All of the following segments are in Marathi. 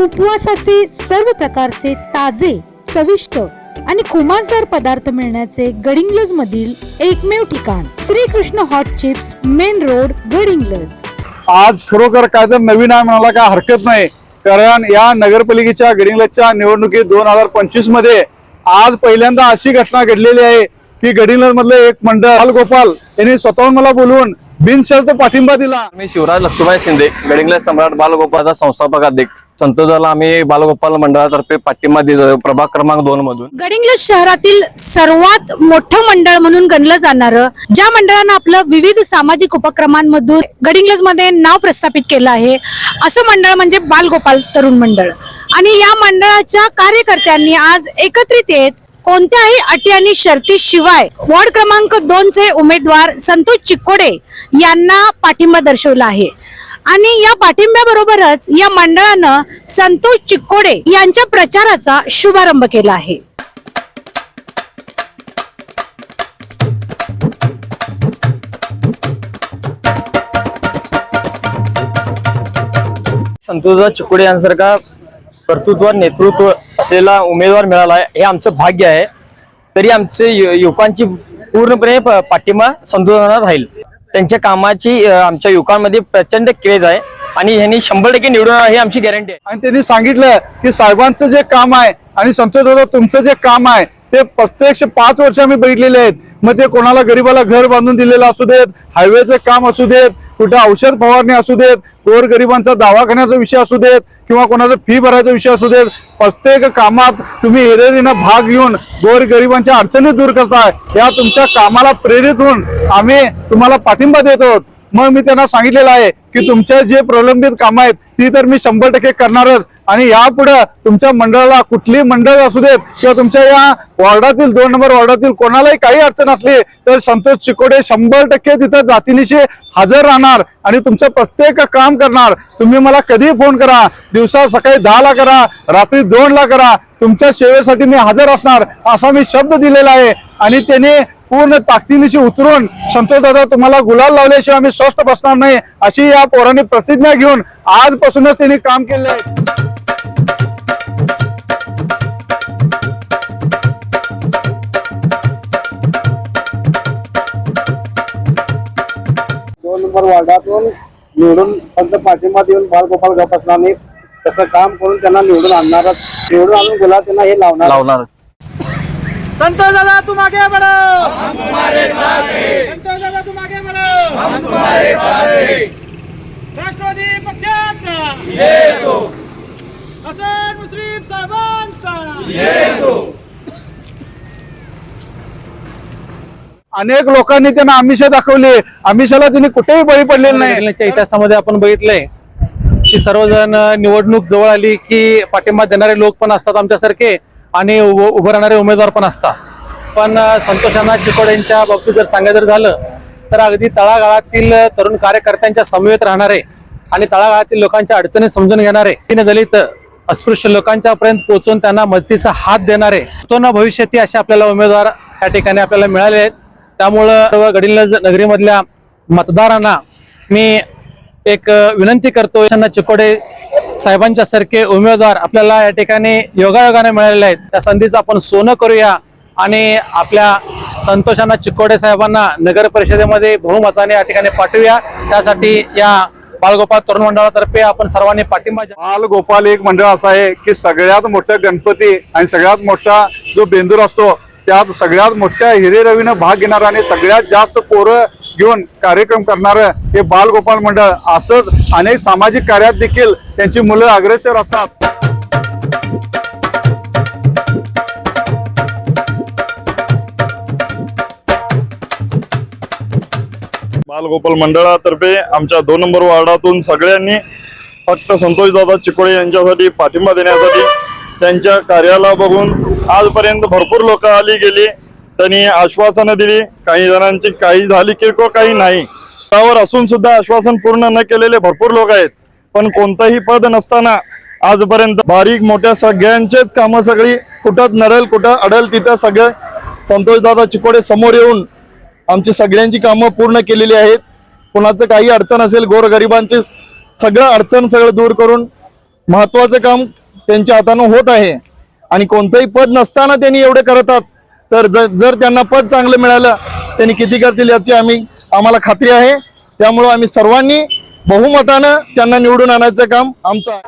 उपवासाचे सर्व प्रकारचे ताजे चविष्ट आणि खुमासदार पदार्थ मिळण्याचे गडिंग्लज मधील एकमेव ठिकाण Shrikrishna hot chips main road Gadhinglaj. आज खरोखर काय तर नवीन आहे म्हणाला काय हरकत नाही. कारण या नगरपालिकेच्या गडिंग्लजच्या निवडणुकीत दोन हजार पंचवीसमध्ये आज पहिल्यांदा अशी घटना घडलेली आहे की गडिंग्लज मधलं एक मंडळ बाल गोपाल यांनी स्वतःहून मला बोलवून बिनशर्त पाठिंबा दिला. मी शिवराज लक्ष्मीबाई शिंदे गडिंग्लज सम्राट बालगोपाळचा संस्थापक अध्यक्ष. संतोषाला आम्ही बालगोपाल मंडळातर्फे पाठिंबा देतो प्रभाग क्रमांक दोन मधून. गडिंग्लज शहरातील सर्वात मोठं मंडळ म्हणून गणलं जाणारं ज्या मंडळानं आपलं विविध सामाजिक उपक्रमांमधून गडिंग्लजमध्ये नाव प्रस्थापित केलं आहे असं मंडळ म्हणजे बालगोपाल तरुण मंडळ. आणि या मंडळाच्या कार्यकर्त्यांनी आज एकत्रित येत कोणत्याही अटी आणि शर्ती शिवाय वॉर्ड क्रमांक दोन चे उमेदवार संतोष चिक्कोडे यांना पाठिंबा दर्शवला आहे. आणि या पाठिंब्याबरोबरच या मंडळानं संतोष चिक्कोडे यांच्या प्रचाराचा शुभारंभ केला आहे. संतोषदा चिकोडे यांसारखा कर्तृत्व नेतृत्व असलेला उमेदवार मिळाला हे आमचं भाग्य आहे. तरी आमचे युवकांची पूर्णपणे पाठिंबा संतोषांना राहील. त्यांच्या कामाची आमच्या युवकांमध्ये प्रचंड क्रेज आहे आणि ह्यांनी शंभर टक्के निवडून ही आमची गॅरंटी आहे. आणि त्यांनी सांगितलं की साहेबांचं जे काम आहे आणि संतोष तुमचं जे काम आहे ते प्रत्यक्ष पाच वर्ष आम्ही बघितलेले आहेत. मग ते कोणाला गरीबाला घर बांधून दिलेलं असू देत हायवेचं काम असू देत कुठं औषध फवारणी असू देत गोर गरिबांचा दवाखान्याचा विषय असू देत किंवा कोणाचा फी भरायचा विषय असू देत प्रत्येक कामात तुम्ही हिरेरीनं भाग घेऊन गोर गरिबांच्या अडचणी दूर करताय. या तुमच्या कामाला प्रेरित होऊन आम्ही तुम्हाला पाठिंबा देत आहोत. मग मी त्यांना सांगितलेलं आहे की तुमच्या जे प्रलंबित कामं आहेत ती तर मी शंभर टक्के करणारच. आणि यापुढे तुमच्या मंडळाला कुठली मंडळ असू देत किंवा तुमच्या या वॉर्डातील दोन नंबर वॉर्डातील कोणालाही काही अडचण असली तर संतोष चिकोडे शंभर टक्के तिथं जातीनिशी हजर राहणार आणि तुमचं प्रत्येक काम करणार. तुम्ही मला कधी फोन करा. दिवसा सकाळी दहा ला करा रात्री दोन ला करा. तुमच्या सेवेसाठी मी हजर असणार असा मी शब्द दिलेला आहे. आणि त्याने पूर्ण ताकदीनिशी उतरून संतोष दादा तुम्हाला गुलाल लावल्याशिवाय आम्ही स्वस्थ बसणार नाही अशी या पोरांनी प्रतिज्ञा घेऊन आजपासूनच त्यांनी काम केले आहे. नंबर वार्डातून निवडून फक्त पाठिंबा देऊन बालगोपाल गप असणार नाही तसं काम करून त्यांना निवडून आणणारच निवडून आणून गुलाब त्यांना हे लावणार. लावणारच. संतोष दादा तुम आगे बढ़ो हम तुम्हारे साथ हैं. संतोष दादा तुम आगे बढ़ो हम तुम्हारे साथ हैं. राष्ट्रवादी पक्षाचा. येसो. हसन मुस्लिम साहेबांचा. अनेक लोकांनी त्यांना आमिषा दाखवली. आमिषाला त्यांनी कुठेही बळी पडलेले नाही. इतिहासामध्ये आपण बघितलंय की सर्वजण निवडणूक जवळ आली की पाठिंबा देणारे लोक पण असतात आमच्यासारखे आणि उभं उभं राहणारे उमेदवार पण असतात. पण संतोषांना चिकोड्यांच्या बाबतीत जर सांगायचं झालं तर अगदी तळागाळातील तरुण कार्यकर्त्यांच्या समवेत राहणारे आणि तळागाळातील लोकांच्या अडचणी समजून घेणारे तीन दलित अस्पृश्य लोकांच्या पर्यंत पोहोचून त्यांना मदतीचा हात देणारे तो ना भविष्यती असे आपल्याला उमेदवार या ठिकाणी आपल्याला मिळाले आहेत. त्यामुळं सर्व गडिलज नगरीमधल्या मतदारांना मी एक विनंती करतो त्यांना चिकोडे साहेबांच्या सारखे उमेदवार आपल्याला या ठिकाणी योगायोगाने मिळालेले आहेत. त्या संधीचं आपण सोनं करूया आणि आपल्या संतोषांना चिकोडे साहेबांना नगर परिषदेमध्ये बहुमताने या ठिकाणी पाठवूया. त्यासाठी या बालगोपाल तरुण मंडळातर्फे आपण सर्वांनी पाठिंबा बालगोपाल गोपाल एक मंडळ असं आहे की सगळ्यात मोठं गणपती आणि सगळ्यात मोठा जो बेंदूर असतो त्यात सगळ्यात मोठ्या हिरे रवीनं भाग घेणार आणि सगळ्यात जास्त पोरं घेऊन कार्यक्रम करणारं हे बालगोपाल मंडळ. असंच अनेक सामाजिक कार्यात देखील त्यांची मुलं अग्रेसर असतात. बालगोपाल मंडळातर्फे आमच्या दोन नंबर वार्डातून सगळ्यांनी फक्त संतोषदादा चिकोळे यांच्यासाठी पाठिंबा देण्यासाठी त्यांच्या कार्याला बघून आजपर्यंत भरपूर लोक आली गेली. त्यांनी आश्वासनं दिली. काही जणांची काही झाली किरकोळ काही नाही. त्यावर असून सुद्धा आश्वासन पूर्ण न केलेले भरपूर लोक आहेत. पण कोणतंही पद नसताना आजपर्यंत बारीक मोठ्या सगळ्यांचेच कामं सगळी कुठं नडेल कुठं अडेल तिथं सगळे संतोषदादा चिकोडे समोर येऊन आमची सगळ्यांची कामं पूर्ण केलेली आहेत. कुणाचं काही अडचण असेल गोरगरिबांची सगळं अडचण सगळं दूर करून महत्वाचं काम त्यांच्या हातानं होत आहे. आणि कोणतंही पद नसताना त्यांनी एवढे करतात. तर जर त्यांना पद चांगलं मिळालं त्यांनी किती करतील याची आम्ही आम्हाला खात्री आहे. त्यामुळं आम्ही सर्वांनी बहुमतानं त्यांना निवडून आणायचं काम आमचं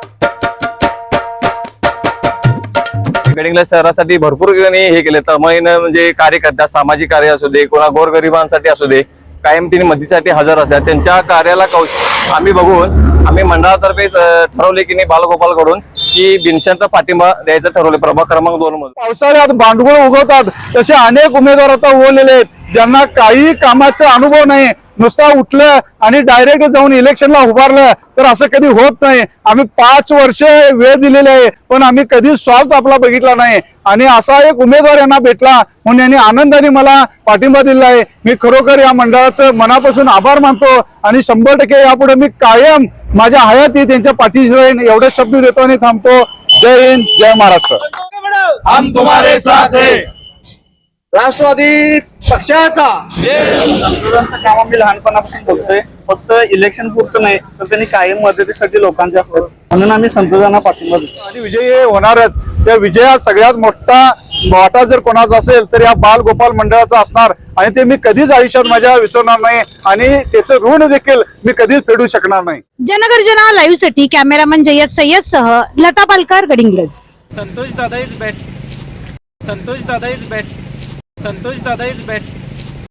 गडिंगला शहरासाठी भरपूर हे केले. तळमळीनं म्हणजे कार्यकर्ता सामाजिक कार्य असू दे कोणा गोरगरिबांसाठी असू दे कायम तिने मदतीसाठी हजर असतात. त्यांच्या कार्याला कौश आम्ही बघून आम्ही मंडळातर्फे ठरवले की नाही बालगोपाल की बिनशांचा पाठिंबा द्यायचं ठरवलं प्रभाग क्रमांक दोन मध्ये पावसाळ्यात भांडवल उगवतात तसे अनेक उमेदवार आता उरलेले आहेत ज्यांना काही कामाचा अनुभव नाही. नुसता उठलं आणि डायरेक्ट जाऊन इलेक्शनला उभारलं तर असं कधी होत नाही. आम्ही पाच वर्ष वेळ दिलेली आहे पण आम्ही कधी स्वार्थ आपला बघितला नाही. आणि असा एक उमेदवार यांना भेटला म्हणून यांनी आनंदाने मला पाठिंबा दिला आहे. मी खरोखर या मंडळाचं मनापासून आभार मानतो आणि शंभर टक्के यापुढे मी कायम माझ्या हयाती त्यांच्या पाठीशी राहीन एवढे शब्द देतो आणि थांबतो. जय हिंद जय महाराष्ट्र. हम तुम्हारे साथ हैं। राष्ट्रवादी पक्षाचा. काम आम्ही लहानपणापासून बोलतोय. फक्त इलेक्शन पुरतं नाही तर त्यांनी कायम मदतीसाठी लोकांचे असतात. म्हणून आम्ही संतोषांना पाठिंबा देतो. आणि विजय हे होणारच. त्या विजयात सगळ्यात मोठा वाटा जर कोणाचा असेल तर या बाल गोपाल मंडळाचा असणार आणि ते मी कधीच आयुष्यात माझ्या विसरणार नाही आणि त्याचं ऋण देखील मी कधीच फेडू शकणार नाही. जनगर्जना लाईव्हसाठी कॅमेरामन जय्यद सय्यद सह लता पालकर गडिंग्लज. संतोष दादा इज बेस्ट संतोष दादा इज बेस्ट संतोष दादा इज बेस्ट